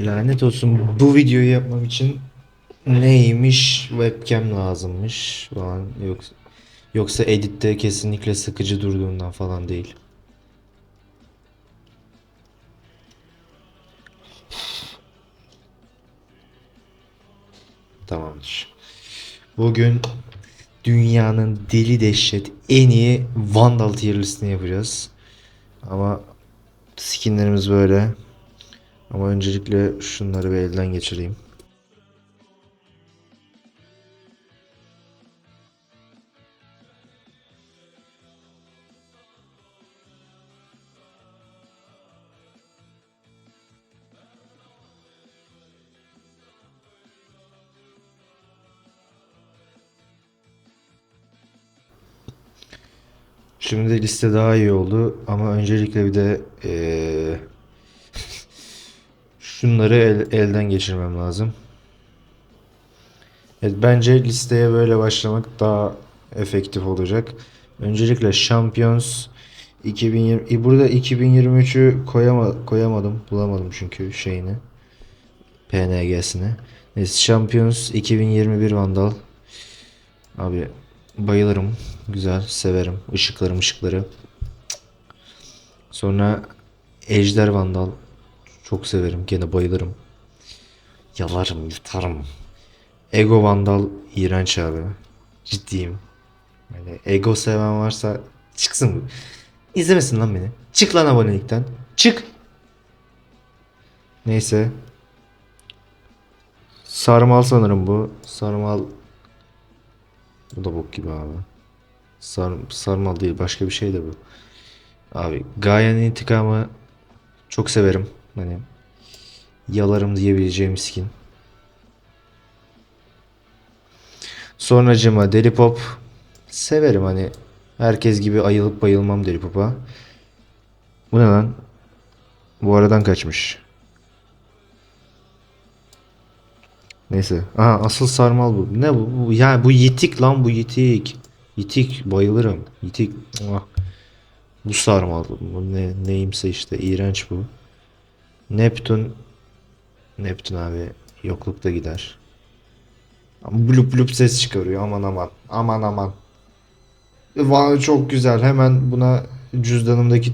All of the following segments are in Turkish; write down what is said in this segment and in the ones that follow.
Lanet olsun bu videoyu yapmam için neymiş webcam lazımmış falan yoksa yoksa editte kesinlikle sıkıcı durduğundan falan değil. Tamamdır. Bugün dünyanın deli dehşet en iyi Vandal tier listini yapacağız. Ama skinlerimiz böyle. Ama öncelikle şunları bir elden geçireyim. Şimdi liste daha iyi oldu ama öncelikle bir de eee, şunları el- elden geçirmem lazım. Evet, bence listeye böyle başlamak daha efektif olacak. Öncelikle Champions 2020 e, burada 2023'ü koyama, koyamadım. Bulamadım çünkü şeyini. PNG'sini. Neyse Champions 2021 Vandal. Abi bayılırım. Güzel, severim. Işıkları ışıkları. Sonra Ejder Vandal. Çok severim. Gene bayılırım. Yalarım, yutarım. Ego Vandal iğrenç abi. Ciddiyim. Yani ego seven varsa çıksın. İzlemesin lan beni. Çık lan abonelikten. Çık. Neyse. Sarmal sanırım bu. Sarmal. Bu da bok gibi abi. Sar, sarmal değil başka bir şey de bu. Abi Gaia'nın intikamı çok severim. Hani yalarım diyebileceğim skin. Sonracıma Deli Pop severim hani herkes gibi ayılıp bayılmam Deli Pop'a. Bu ne lan? Bu aradan kaçmış. Neyse. Aha asıl sarmal bu. Ne bu? bu ya bu yitik lan bu yitik. Yitik bayılırım. Yitik. Ah. Bu sarmal. Bu ne, neyimse işte iğrenç bu. Neptün Neptün abi yoklukta gider. Blup blup ses çıkarıyor. Aman aman. Aman aman. Vay çok güzel. Hemen buna cüzdanımdaki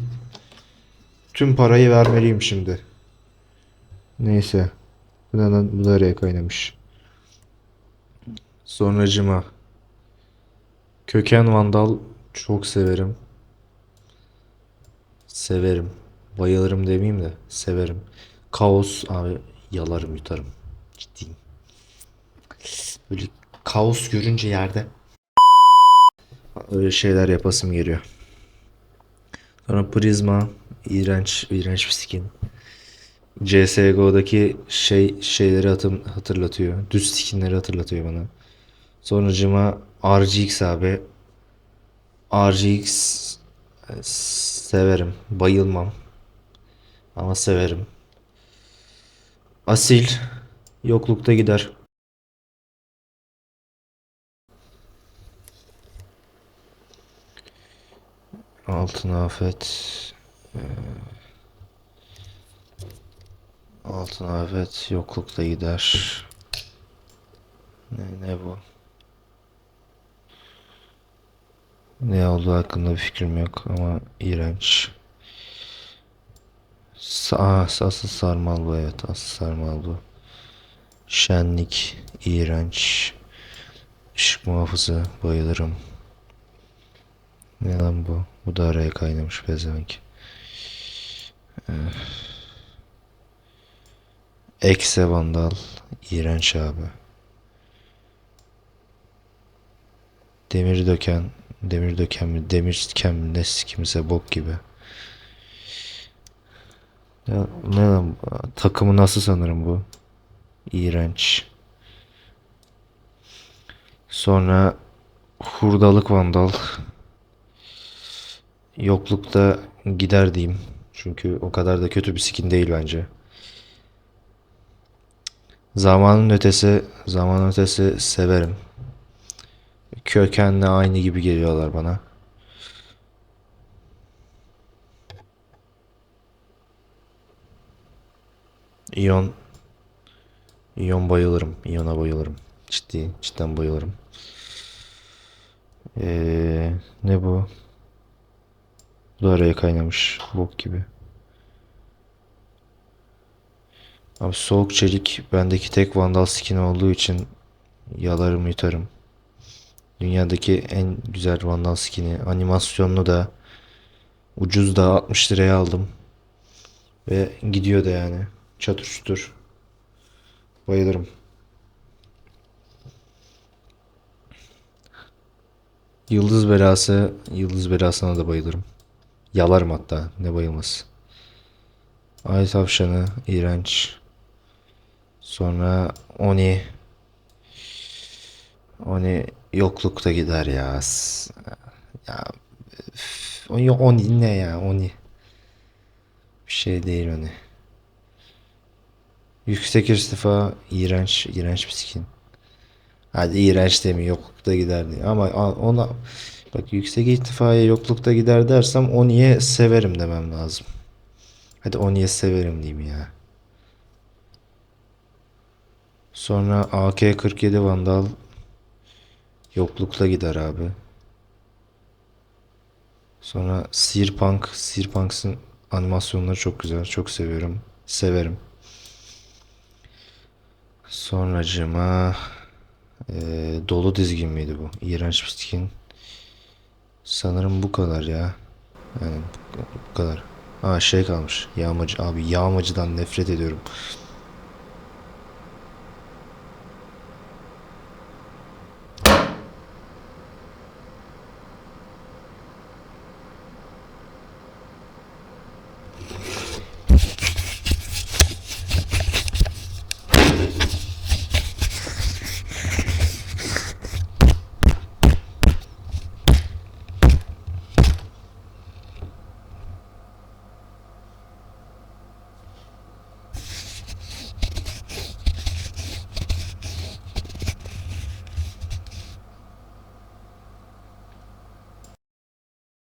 tüm parayı vermeliyim şimdi. Neyse. Bu ne lan? Bu da araya kaynamış. Sonracıma. Köken Vandal çok severim. Severim. Bayılırım demeyeyim de severim. Kaos abi yalarım yutarım. Ciddiyim. Böyle kaos görünce yerde öyle şeyler yapasım geliyor. Sonra Prisma iğrenç iğrenç bir skin. CSGO'daki şey şeyleri hatım, hatırlatıyor. Düz skinleri hatırlatıyor bana. Sonucuma RGX abi. RGX e, severim. Bayılmam. Ama severim. Asil yoklukta gider. Altın afet. Ee, Altın afet yoklukta gider. Ne, ne bu? Ne olduğu hakkında bir fikrim yok ama iğrenç. Sa Aa, asıl sarmal bu evet asıl sarmal bu. Şenlik iğrenç. Işık muhafızı bayılırım. Ne lan bu? Bu da araya kaynamış pezevenk. Ekse Vandal. iğrenç abi. Demir döken. Demir döken mi? Demir siken mi? Ne kimse bok gibi. Ya, ne lan? Takımı nasıl sanırım bu? İğrenç. Sonra hurdalık vandal. Yoklukta gider diyeyim. Çünkü o kadar da kötü bir skin değil bence. Zamanın ötesi, zamanın ötesi severim. Kökenle aynı gibi geliyorlar bana. İyon İyon bayılırım. İyona bayılırım. Ciddi, cidden bayılırım. Ee, ne bu? Bu da araya kaynamış. Bok gibi. Abi soğuk çelik bendeki tek vandal skin olduğu için yalarım yutarım. Dünyadaki en güzel vandal skini. Animasyonlu da ucuz da 60 liraya aldım. Ve gidiyor da yani. Çatır çutur. Bayılırım. Yıldız belası, yıldız belasına da bayılırım. Yalarım hatta, ne bayılması. Ay tavşanı, iğrenç. Sonra Oni. Oni yoklukta gider ya. Ya Oni, Oni ne ya Oni. Bir şey değil Oni. Yüksek irtifa iğrenç, iğrenç bir skin. Hadi iğrenç demiyor yoklukta gider diye. Ama ona bak yüksek irtifaya yoklukta gider dersem Oni'ye severim demem lazım. Hadi Oni'ye severim diyeyim ya. Sonra AK-47 Vandal yoklukta gider abi. Sonra Searpunk, Searpunks'ın animasyonları çok güzel. Çok seviyorum. Severim. Sonracıma eee, dolu dizgin miydi bu? İğrenç bir skin. Sanırım bu kadar ya. Yani bu kadar. Ha şey kalmış. Yağmacı. Abi yağmacıdan nefret ediyorum.